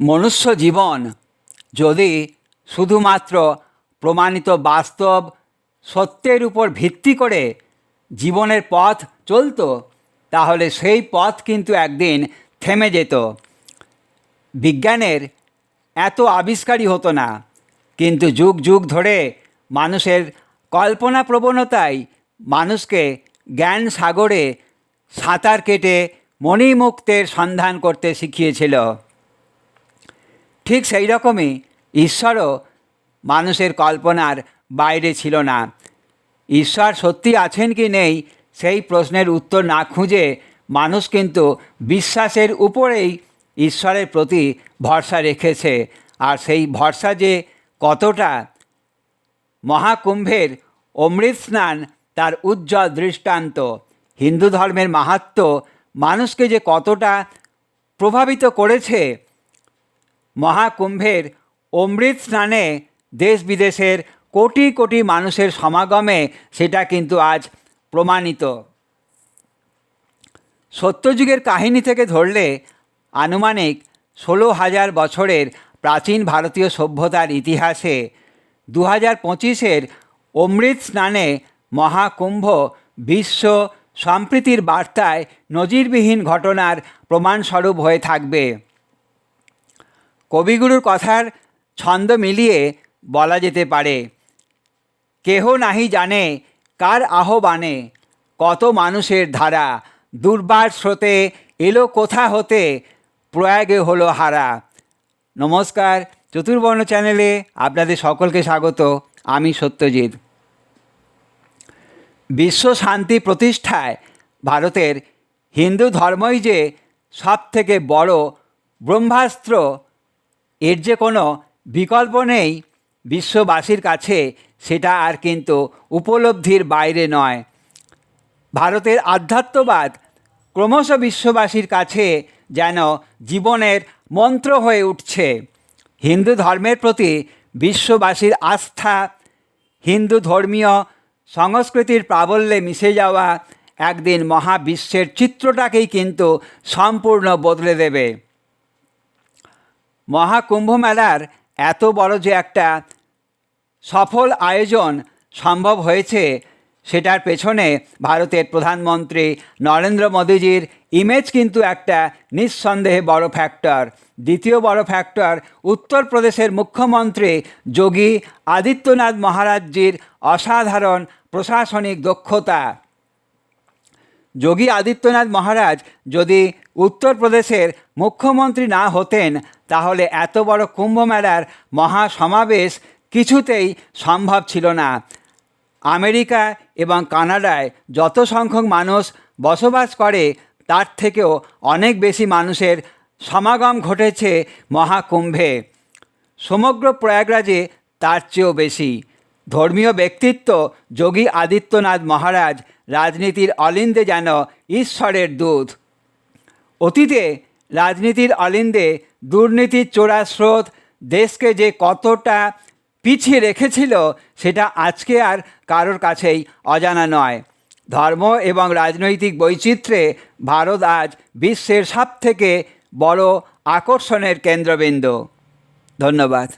মনুষ্য জীবন যদি শুধুমাত্র প্রমাণিত বাস্তব সত্যের উপর ভিত্তি করে জীবনের পথ চলতো, তাহলে সেই পথ কিন্তু একদিন থেমে যেত। বিজ্ঞানের এত আবিষ্কারই হতো না, কিন্তু যুগ যুগ ধরে মানুষের কল্পনা প্রবণতাই মানুষকে জ্ঞান সাগরে সাঁতার কেটে মণিমুক্তের সন্ধান করতে শিখিয়েছিল। ঠিক সেই রকমই ঈশ্বরও মানুষের কল্পনার বাইরে ছিল না। ঈশ্বর সত্যি আছেন কি নেই সেই প্রশ্নের উত্তর না খুঁজে মানুষ কিন্তু বিশ্বাসের উপরেই ঈশ্বরের প্রতি ভরসা রেখেছে। আর সেই ভরসা যে কতটা মহাকুম্ভের অমৃত স্নান তার উজ্জ্বল দৃষ্টান্ত, হিন্দু ধর্মের মাহাত্ম মানুষকে যে কতটা প্রভাবিত করেছে মহাকুম্ভের অমৃত স্নানে দেশ বিদেশের কোটি কোটি মানুষের সমাগমে সেটা কিন্তু আজ প্রমাণিত। সত্যযুগের কাহিনী থেকে ধরলে আনুমানিক ষোলো হাজার বছরের প্রাচীন ভারতীয় সভ্যতার ইতিহাসে দু হাজার পঁচিশের অমৃত স্নানে মহাকুম্ভ বিশ্ব সম্প্রীতির বার্তায় নজিরবিহীন ঘটনার প্রমাণস্বরূপ হয়ে থাকবে। কবিগুরুর কথার ছন্দ মিলিয়ে বলা যেতে পারে। কেহ নাহি জানে কার আহ্বানে কত মানুষের ধারা। দুর্বার স্রোতে এলো কোথা হতে প্রয়াগে হলো হারা। নমস্কার, চতুর্বর্ণ চ্যানেলে আপনাদের সকলকে স্বাগত। আমি সত্যজিৎ। বিশ্ব শান্তি প্রতিষ্ঠায় ভারতের হিন্দু ধর্মই যে সব থেকে বড় ব্রহ্মাস্ত্র এর যে কোনো বিকল্প নেই বিশ্ববাসীর কাছে, সেটা আর কিন্তু উপলব্ধির বাইরে নয়। ভারতের আধ্যাত্মবাদ ক্রমশ বিশ্ববাসীর কাছে যেন জীবনের মন্ত্র হয়ে উঠছে। হিন্দু ধর্মের প্রতি বিশ্ববাসীর আস্থা, হিন্দু ধর্মীয় সংস্কৃতির প্রাবল্যে মিশে যাওয়া একদিন মহাবিশ্বের চিত্রটাকেই কিন্তু সম্পূর্ণ বদলে দেবে। মহাকুম্ভ মেলার এত বড় যে একটা সফল আয়োজন সম্ভব হয়েছে, সেটার পেছনে ভারতের প্রধানমন্ত্রী নরেন্দ্র মোদীজির ইমেজ কিন্তু একটা নিঃসন্দেহে বড় ফ্যাক্টর দ্বিতীয় বড় ফ্যাক্টর উত্তরপ্রদেশের মুখ্যমন্ত্রী যোগী আদিত্যনাথ মহারাজজির অসাধারণ প্রশাসনিক দক্ষতা। যোগী আদিত্যনাথ মহারাজ যদি উত্তরপ্রদেশের মুখ্যমন্ত্রী না হতেন তাহলে এত বড় কুম্ভ মেলার মহাসমাবেশ কিছুতেই সম্ভব ছিল না। আমেরিকা এবং কানাডায় যত সংখ্যক মানুষ বসবাস করে, তার থেকেও অনেক বেশি মানুষের সমাগম ঘটেছে মহাকুম্ভে। সমগ্র প্রয়াগরাজে তার চেয়েও বেশি। ধর্মীয় ব্যক্তিত্ব যোগী আদিত্যনাথ মহারাজ রাজনীতির অলিন্দে যেন ঈশ্বরের দূত। অতীতে রাজনীতির অলিন্দে দুর্নীতির চোরা স্রোত, দেশকে যে কতটা পিছিয়ে রেখেছিল, সেটা আজকে আর কারোর কাছেই অজানা নয়। ধর্ম এবং রাজনৈতিক বৈচিত্র্যে ভারত আজ বিশ্বের সবথেকে বড় আকর্ষণের কেন্দ্রবিন্দু। ধন্যবাদ।